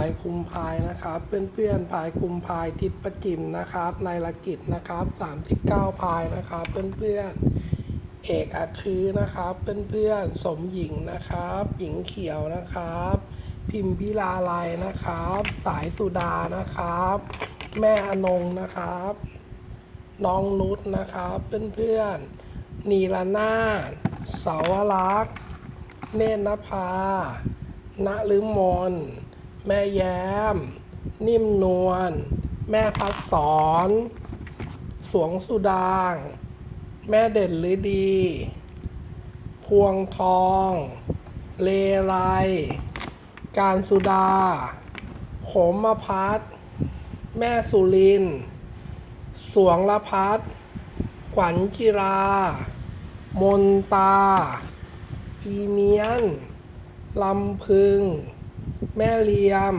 ายคุมพายนะครับ เพื่อนๆพายคุมพายทิศประจิมนะครับ ในละกิจนะครับ39พายนะครับเพื่อนๆเอกอัคคือนะครับ เพื่อนๆสมหญิงนะครับ หญิงเขียวนะครับ พิมพิลาลัยนะครับ สายสุดานะครับ แม่อนงนะครับ น้องนุชนะครับ เพื่อนๆนีลนาเสาวรักษ์เนตรนภาณฤมล แม่แย้ม นิ่มนวล แม่พัดสอน สวงสุดาง แม่เด่นฤดี พวงทอง เลไล การสุดาโขมมพัด แม่สุริน สวงละพัด ขวัญจิรา มนตา อีเมียน ลำพึง แม่เลียม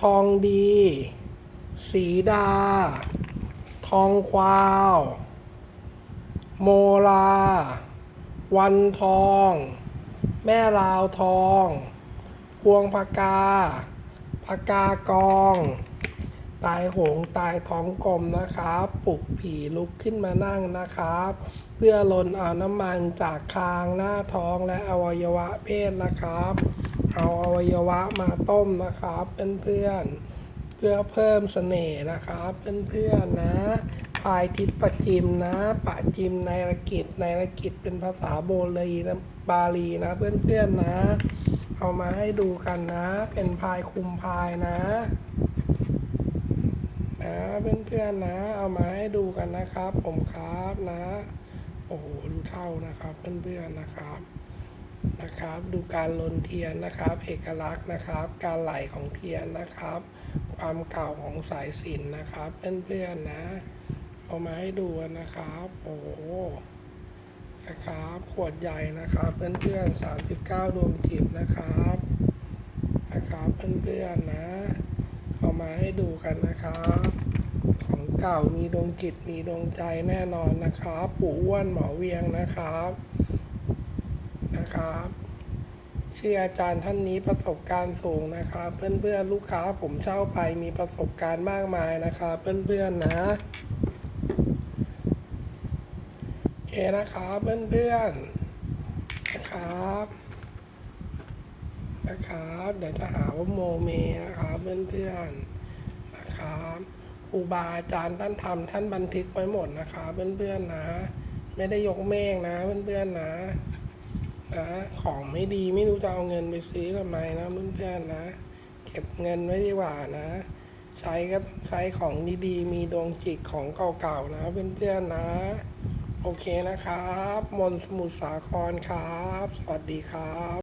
ทองดี สีดา ทองควาว โมลา วันทอง แม่ลาวทองพวงพกาพกากอง ตายโหงตายท้องกลมนะครับ ปลุกผีลุกขึ้นมานั่งนะครับ เพื่อลนเอาน้ำมันจากคางหน้าท้องและอวัยวะเพศนะครับ เอาอวัยวะมาต้มนะครับเพื่อนๆเพื่อเพิ่มเสน่ห์นะครับเพื่อนๆนะพายทิศประจิมนะปะจิมในรกิจในรกิจเป็นภาษาโบลีนะบาลีนะเพื่อนๆนะ เอามาให้ดูกันนะ เป็นพายคุมพายนะนะเพื่อนๆนะ เอามาให้ดูกันนะครับ ผมครับนะโอ้โหดูเท่านะครับเพื่อนๆนะครับ นะครับ ดูการลนเทียนนะครับ เอกลักษณ์นะครับ การไหลของเทียนนะครับ ความเก่าของสายสินนะครับ เพื่อนๆนะ เอามาให้ดูนะครับ โอ้โหนะครับ ขวดใหญ่นะครับ เพื่อนๆ39 ดวงจิตนะครับนะครับเพื่อนๆนะ เอามาให้ดูกันนะครับ ของเก่ามีดวงจิตมีดวงใจแน่นอนนะครับปู่อ้วนหมอเวียงนะครับ นะครับเชื่ออาจารย์ท่านนี้ประสบการณ์สูงนะครับ เพื่อนๆลูกค้าผมเช่าไปมีประสบการณ์มากมายนะครับ เพื่อนๆนะโอเคนะครับเพื่อนๆนะครับนะครับเดี๋ยวจะหาว่าโมเมนะครับเพื่อนๆนะครับครูบาอาจารย์ท่านทำท่านบันทึกไว้หมดนะครับเพื่อนๆนะ ไม่ได้ยกเมฆนะเพื่อนๆนะ นะของไม่ดีไม่รู้จะเอาเงินไปซื้อทำไมนะเพื่อนๆนะ เก็บเงินไว้ดีกว่านะ ใช้ก็ใช้ของดีๆ มีดวงจิตของเก่าๆนะเพื่อนๆนะ โอเคนะครับ มนต์สมุทรสาครครับ สวัสดีครับ